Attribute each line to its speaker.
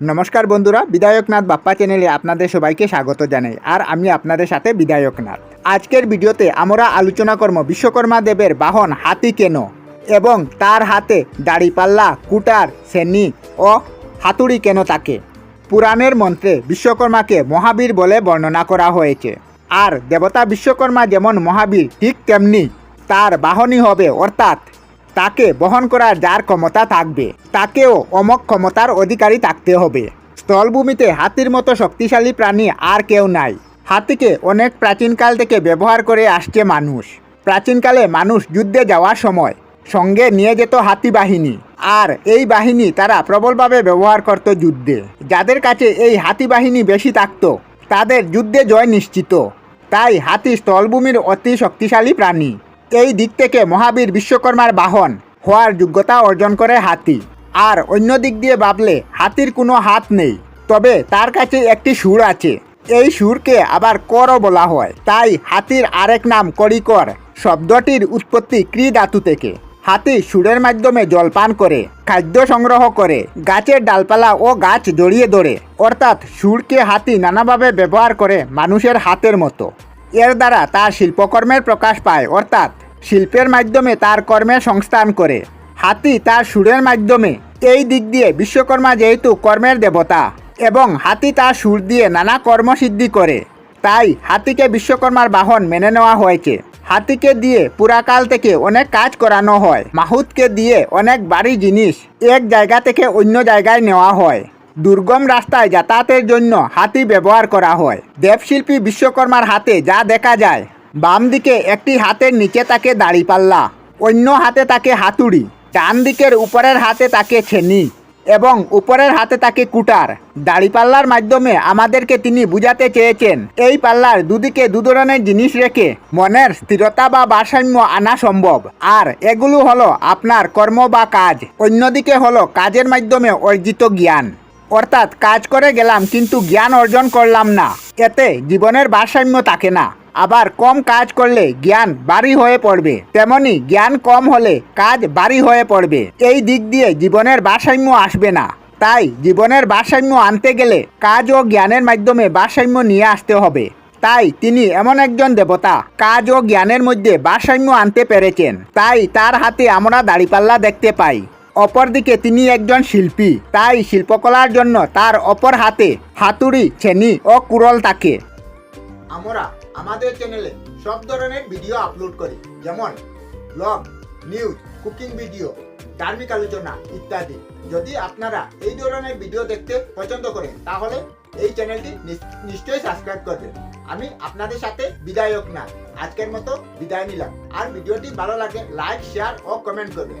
Speaker 1: নমস্কার বন্ধুরা, বিধায়কনাথ বাপ্পা চ্যানেলে আপনাদের সবাইকে স্বাগত জানাই, আর আমি আপনাদের সাথে বিধায়কনাথ। আজকের ভিডিওতে আমরা আলোচনা করব বিশ্বকর্মা দেবের বাহন হাতি কেন এবং তার হাতে দাড়িপাল্লা, কুটার, সেনি ও হাতুড়ি কেন তাকে? পুরাণের মন্ত্রে বিশ্বকর্মাকে মহাবীর বলে বর্ণনা করা হয়েছে। আর দেবতা বিশ্বকর্মা যেমন মহাবীর ঠিক তেমনি তার বাহনই হবে অর্থাৎ তাকে বহন করার যার ক্ষমতা থাকবে, তাকেও অমক ক্ষমতার অধিকারী থাকতে হবে। স্থলভূমিতে হাতির মতো শক্তিশালী প্রাণী আর কেউ নাই। হাতিকে অনেক প্রাচীনকাল থেকে ব্যবহার করে আসছে মানুষ। প্রাচীনকালে মানুষ যুদ্ধে যাওয়ার সময় সঙ্গে নিয়ে যেত হাতি বাহিনী। আর এই বাহিনী তারা প্রবলভাবে ব্যবহার করত যুদ্ধে। যাদের কাছে এই হাতি বাহিনী বেশি থাকত, তাদের যুদ্ধে জয় নিশ্চিত। তাই হাতি স্থলভূমির অতি শক্তিশালী প্রাণী। এই দিক থেকে মহাবীর বিশ্বকর্মার বাহন হওয়ার যোগ্যতা অর্জন করে হাতি। আর অন্য দিক দিয়ে ভাবলে হাতির কোনো হাত নেই, তবে তার কাছে একটি সুর আছে। এই সুরকে আবার করও বলা হয়। তাই হাতির আরেক নাম করিকর শব্দটির উৎপত্তি ক্রি ধাতু থেকে। হাতি সুরের মাধ্যমে জলপান করে, খাদ্য সংগ্রহ করে, গাছের ডালপালা ও গাছ জড়িয়ে ধরে। অর্থাৎ সুরকে হাতি নানাভাবে ব্যবহার করে মানুষের হাতের মতো। এর দ্বারা তার শিল্পকর্মের প্রকাশ পায়, অর্থাৎ শিল্পের মাধ্যমে তার কর্মের সংস্থান করে। হাতি তার সুরের মাধ্যমে এই দিক দিয়ে বিশ্বকর্মা যেহেতু কর্মের দেবতা এবং হাতি তার সুর দিয়ে নানা কর্মসিদ্ধি করে, তাই হাতিকে বিশ্বকর্মার বাহন মেনে নেওয়া হয়েছে। হাতিকে দিয়ে পুরাকাল থেকে অনেক কাজ করানো হয়। মাহুতকে দিয়ে অনেক বাড়ি জিনিস এক জায়গা থেকে অন্য জায়গায় নেওয়া হয়। দুর্গম রাস্তায় যাতায়াতের জন্য হাতি ব্যবহার করা হয়। দেবশিল্পী বিশ্বকর্মার হাতে যা দেখা যায় বাম দিকে একটি হাতের নিচে তাকে দাড়িপাল্লা, অন্য হাতে তাকে হাতুড়ি ডান দিকের উপরের হাতে তাকে ছেনি এবং উপরের হাতে তাকে কুটার। দাড়িপাল্লার মাধ্যমে আমাদেরকে তিনি বুঝাতে চেয়েছেন, এই পাল্লার দুদিকে দু ধরনের জিনিস রেখে মনের স্থিরতা বা ভারসাম্য আনা সম্ভব। আর এগুলো হলো আপনার কর্ম বা কাজ, অন্যদিকে হলো কাজের মাধ্যমে অর্জিত জ্ঞান। অর্থাৎ কাজ করে গেলাম কিন্তু জ্ঞান অর্জন করলাম না। এতে জীবনের ভারসাম্য থাকে না। আবার কম কাজ করলে জ্ঞান বাড়ি হয়ে পড়বে। তেমনি জ্ঞান কম হলে কাজ বাড়ি হয়ে পড়বে। এই দিক দিয়ে জীবনের ভারসাম্য আসবে না। তাই জীবনের ভারসাম্য আনতে গেলে কাজ ও জ্ঞানের মাধ্যমে ভারসাম্য নিয়ে আসতে হবে। তাই তিনি এমন একজন দেবতা, কাজ ও জ্ঞানের মধ্যে ভারসাম্য আনতে পেরেছেন। তাই তার হাতে আমরা দাড়িপাল্লা দেখতে পাই। অপরদিকে তিনি একজন শিল্পী। তাই শিল্পকলার জন্য তার অপর হাতে হাতুড়ি ছেনি ও কুরল থাকে। আমরা আমাদের চ্যানেলে সব ধরনের ভিডিও আপলোড করি। যেমন ব্লগ নিউজ কুকিং ভিডিও ধার্মিক আলোচনা ইত্যাদি। যদি আপনারা এই ধরনের ভিডিও দেখতে পছন্দ করেন, তাহলে এই চ্যানেলটি নিশ্চয়ই সাবস্ক্রাইব করবেন। আমি আপনাদের সাথে বিদায়ক না, আজকের মতো বিদায় নিলাম। আর ভিডিওটি ভালো লাগে লাইক শেয়ার ও কমেন্ট করবেন।